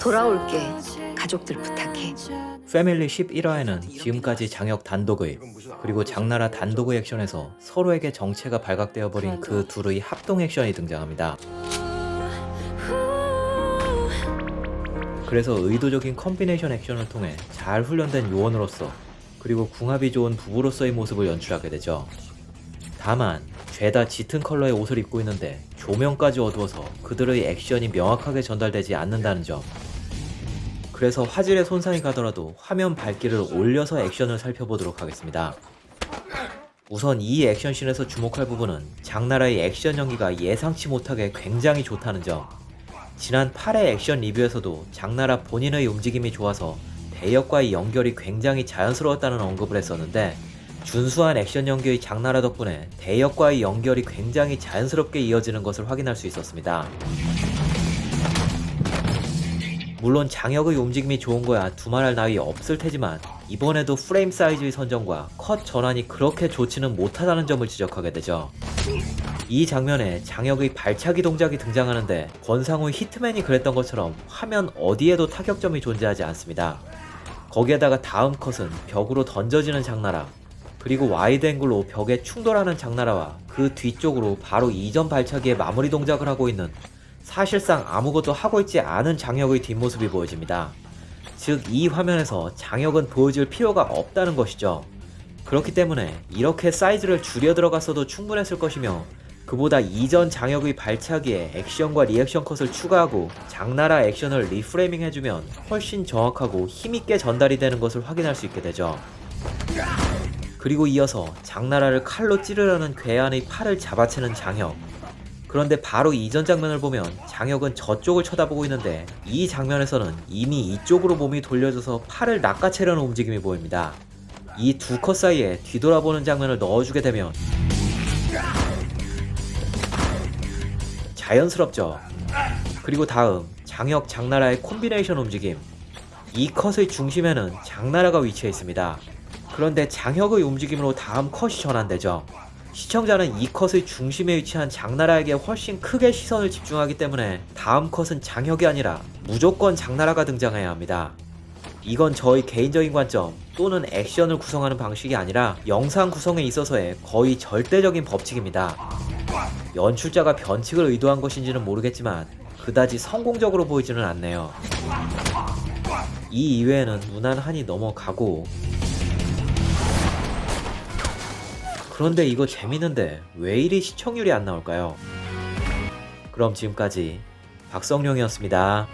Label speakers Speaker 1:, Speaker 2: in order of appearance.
Speaker 1: 돌아올게. 가족들 부탁해.
Speaker 2: 패밀리 11화에는 지금까지 장혁 단독의 그리고 장나라 단독의 액션에서 서로에게 정체가 발각되어 버린 그 둘의 합동 액션이 등장합니다. 그래서 의도적인 컴비네이션 액션을 통해 잘 훈련된 요원으로서 그리고 궁합이 좋은 부부로서의 모습을 연출하게 되죠. 다만 죄다 짙은 컬러의 옷을 입고 있는데 조명까지 어두워서 그들의 액션이 명확하게 전달되지 않는다는 점. 그래서 화질에 손상이 가더라도 화면 밝기를 올려서 액션을 살펴보도록 하겠습니다. 우선 이 액션씬에서 주목할 부분은 장나라의 액션 연기가 예상치 못하게 굉장히 좋다는 점. 지난 8회 액션 리뷰에서도 장나라 본인의 움직임이 좋아서 대역과의 연결이 굉장히 자연스러웠다는 언급을 했었는데 준수한 액션 연기의 장나라 덕분에 대역과의 연결이 굉장히 자연스럽게 이어지는 것을 확인할 수 있었습니다. 물론 장혁의 움직임이 좋은 거야 두말할 나위 없을 테지만 이번에도 프레임 사이즈의 선정과 컷 전환이 그렇게 좋지는 못하다는 점을 지적하게 되죠. 이 장면에 장혁의 발차기 동작이 등장하는데 권상우의 히트맨이 그랬던 것처럼 화면 어디에도 타격점이 존재하지 않습니다. 거기에다가 다음 컷은 벽으로 던져지는 장나라 그리고 와이드 앵글로 벽에 충돌하는 장나라와 그 뒤쪽으로 바로 이전 발차기의 마무리 동작을 하고 있는 사실상 아무것도 하고 있지 않은 장혁의 뒷모습이 보여집니다. 즉, 이 화면에서 장혁은 보여줄 필요가 없다는 것이죠. 그렇기 때문에 이렇게 사이즈를 줄여 들어갔어도 충분했을 것이며, 그보다 이전 장혁의 발차기에 액션과 리액션 컷을 추가하고 장나라 액션을 리프레이밍 해주면 훨씬 정확하고 힘있게 전달이 되는 것을 확인할 수 있게 되죠. 그리고 이어서 장나라를 칼로 찌르려는 괴한의 팔을 잡아채는 장혁. 그런데 바로 이전 장면을 보면 장혁은 저쪽을 쳐다보고 있는데 이 장면에서는 이미 이쪽으로 몸이 돌려져서 팔을 낚아채려는 움직임이 보입니다. 이 두 컷 사이에 뒤돌아보는 장면을 넣어주게 되면 자연스럽죠. 그리고 다음 장혁 장나라의 콤비네이션 움직임. 이 컷의 중심에는 장나라가 위치해 있습니다. 그런데 장혁의 움직임으로 다음 컷이 전환되죠. 시청자는 이 컷의 중심에 위치한 장나라에게 훨씬 크게 시선을 집중하기 때문에 다음 컷은 장혁이 아니라 무조건 장나라가 등장해야 합니다. 이건 저의 개인적인 관점 또는 액션을 구성하는 방식이 아니라 영상 구성에 있어서의 거의 절대적인 법칙입니다. 연출자가 변칙을 의도한 것인지는 모르겠지만 그다지 성공적으로 보이지는 않네요. 이 이외에는 무난한히 넘어가고 그런데 이거 재밌는데 왜 이리 시청률이 안 나올까요? 그럼 지금까지 박성룡이었습니다.